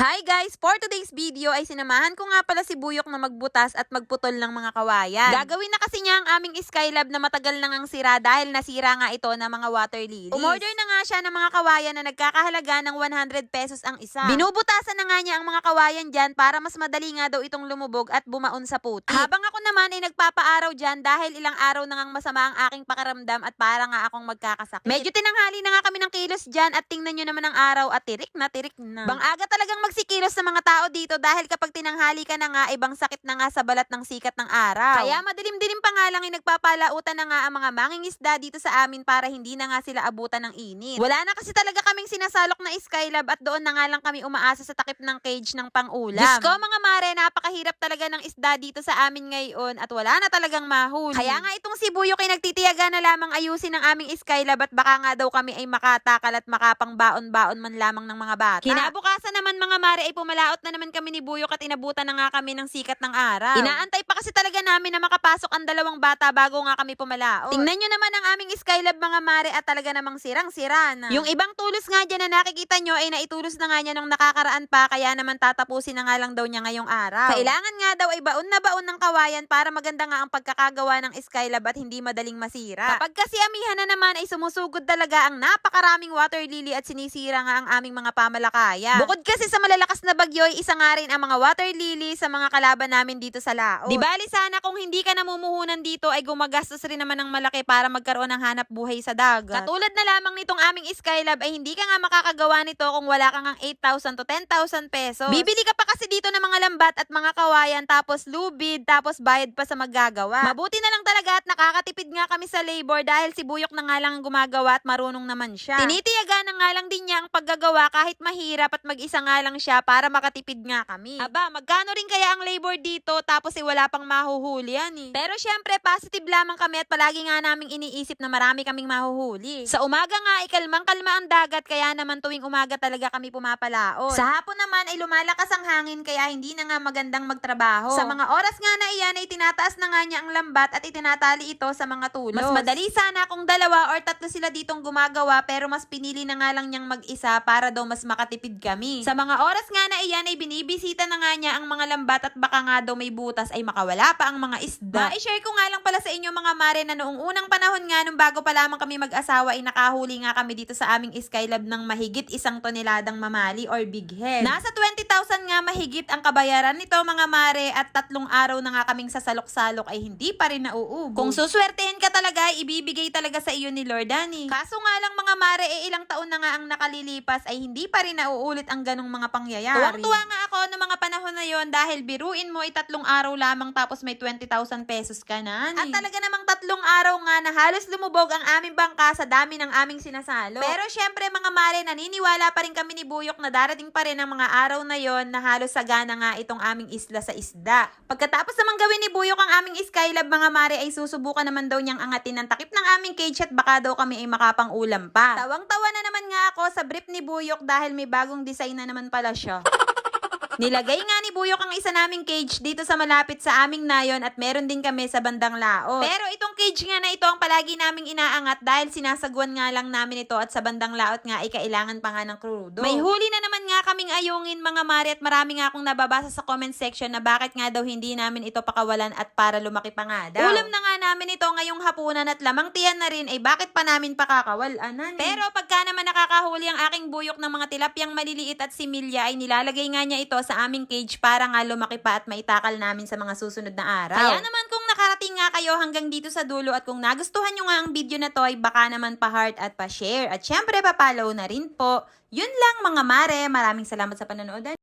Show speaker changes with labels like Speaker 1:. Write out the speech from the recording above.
Speaker 1: Hi guys! For today's video ay sinamahan ko nga pala si Buyok na magbutas at magputol ng mga kawayan. Gagawin na kasi niya ang aming Skylab na matagal nang ang sira dahil nasira nga ito ng mga water lilies. Umorder na nga siya ng mga kawayan na nagkakahalaga ng 100 pesos ang isa. Binubutasan na nga niya ang mga kawayan dyan para mas madali nga daw itong lumubog at bumaon sa putik. Habang ako naman ay nagpapaaraw dyan dahil ilang araw na ngang masama ang aking pakaramdam at para nga akong magkakasakit. Medyo tinanghali na nga kami ng kilos dyan at tingnan nyo naman ang araw at tirik na tirik na. Bang aga talagang magsikilos sa mga tao dito dahil kapag tinanghali ka na nga, ibang sakit na nga sa balat ng sikat ng araw. Kaya madilim-dilim pa nga lang ay nagpapalautan na nga ang mga mangingisda dito sa amin para hindi na nga sila abutan ng init. Wala na kasi talaga kaming sinasalok na Skylab at doon na nga lang kami umaasa sa takip ng cage ng pangulam. Diyos ko mga mare, napakahirap talaga ng isda dito sa amin ngayon at wala na talagang mahuli. Kaya nga itong si Buyok ay nagtitiyaga na lamang ayusin ang aming Skylab at baka nga daw kami ay makatakal at makapang baon-baon man lamang ng mga bata. Kinabukasan naman mga mare ay pumalaot na naman kami ni Buyok at inabutan na nga kami ng sikat ng araw. Inaantay pa kasi talaga namin na makapasok ang dalawang bata bago nga kami pumalaot. Tingnan nyo naman ang aming Skylab mga mare at talaga namang sirang-sira na. Yung ibang tulos nga dyan na nakikita nyo ay naitulos na nga niya nung nakakaraan pa kaya naman tatapusin na nga lang daw niya ngayong araw. Kailangan nga daw ay baon na baon ng kawayan para maganda nga ang pagkakagawa ng Skylab at hindi madaling masira. Kapag kasi amihan na naman ay sumusugod talaga ang napakaraming water lily at sinisira nga ang aming mga pamalakaya. Bukod kasi sa malalakas na bagyo isa nga rin ang mga water lily sa mga kalaban namin dito sa Laos. Di bali sana kung hindi ka namumuhunan dito ay gumagastos rin naman ng malaki para magkaroon ng hanap buhay sa dagat. Katulad na lamang nitong aming Skylab ay hindi ka nga makakagawa nito kung wala kang ang 8,000 to 10,000 pesos. Bibili ka pa kasi dito ng mga lambat at mga kawayan tapos lubid tapos bayad pa sa maggagawa. Mabuti na lang talaga at nakakatipid nga kami sa labor dahil si Buyok na nga lang ang gumagawa at marunong naman siya. Tinitiyaga na nga lang din niya ang paggagawa kahit mahirap at mag-isa nga lang siya para makatipid nga kami. Aba, magkano rin kaya ang labor dito tapos eh wala pang mahuhuli yan eh. Pero syempre positive lamang kami at palagi nga naming iniisip na marami kaming mahuhuli. Sa umaga nga ay kalmang-kalma ang dagat kaya naman tuwing umaga talaga kami pumapalaot. Sa hapon naman ay lumalakas ang hangin kaya hindi na nga magandang magtrabaho. Sa mga oras nga na iyan ay tinataas na nga niya ang lambat at itinatali ito sa mga tulos. Mas madali sana kung dalawa or tatlo sila ditong gumagawa pero mas pinili na nga lang niyang mag-isa para daw mas makatipid kami. Sa mga oras nga na iyan ay binibisita na nga niya ang mga lambat at baka nga daw may butas ay makawala pa ang mga isda. Ma-share ko nga lang pala sa inyo mga mare na noong unang panahon nga nung bago pa lamang kami mag-asawa ay nakahuli nga kami dito sa aming Skylab ng mahigit isang toneladang mamali or big head. Nasa 20,000 nga mahigit ang kabayaran nito mga mare at tatlong araw na nga kaming sasalok-salok ay hindi pa rin nauubos. Kung suswertehin ka talaga, ay ibibigay talaga sa iyo ni Lord Dani. Kaso nga lang mga mare, eh ilang taon na nga ang nakalilipas ay hindi pa rin nauulit ang ganong mga pangyayari. Tuwang-tuwa nga ako noong mga panahon na yon dahil biruin mo ay tatlong araw lamang tapos may 20,000 pesos ka na. At talaga namang tatlong araw nga na halos lumubog ang aming bangka sa dami ng aming sinasalo. Pero syempre mga mare, naniniwala pa rin kami ni Buyok na darating pa rin ang mga araw na yon na halos sagana nga itong aming isla sa isda. Pagkatapos naman gawin ni Buyok ang aming Skylab mga mare ay susubukan naman daw niyang angatin ng takip ng aming cage at baka daw kami ay makapang ulam pa. Tawang-tawa na naman nga ako sa brief ni Buyok dahil may bagong design na naman pala siya. Nilagay nga ni Buyok ang isa naming cage dito sa malapit sa aming nayon at meron din kami sa bandang laot. Pero itong cage nga na ito ang palagi naming inaangat dahil sinasagwan nga lang namin ito at sa bandang laot nga ay kailangan pa nga ng krudo. May huli na naman nga kaming ayungin mga mare at marami nga akong nababasa sa comment section na bakit nga daw hindi namin ito pakawalan at para lumaki pa nga daw. Ulam na nga namin ito ngayong hapunan at lamang tiyan na rin ay bakit pa namin pakakawalan. Pero pagka naman nakakahuli ang aking buyok ng mga tilapyang maliliit at similya ay nilalagay nga niya ito sa aming cage para nga lumaki pa at maitakal namin sa mga susunod na araw. Kaya naman kung nakarating nga kayo hanggang dito sa dulo at kung nagustuhan nyo nga ang video na to ay baka naman pa-heart at pa-share. At syempre pa-follow na rin po. Yun lang mga mare. Maraming salamat sa panonood.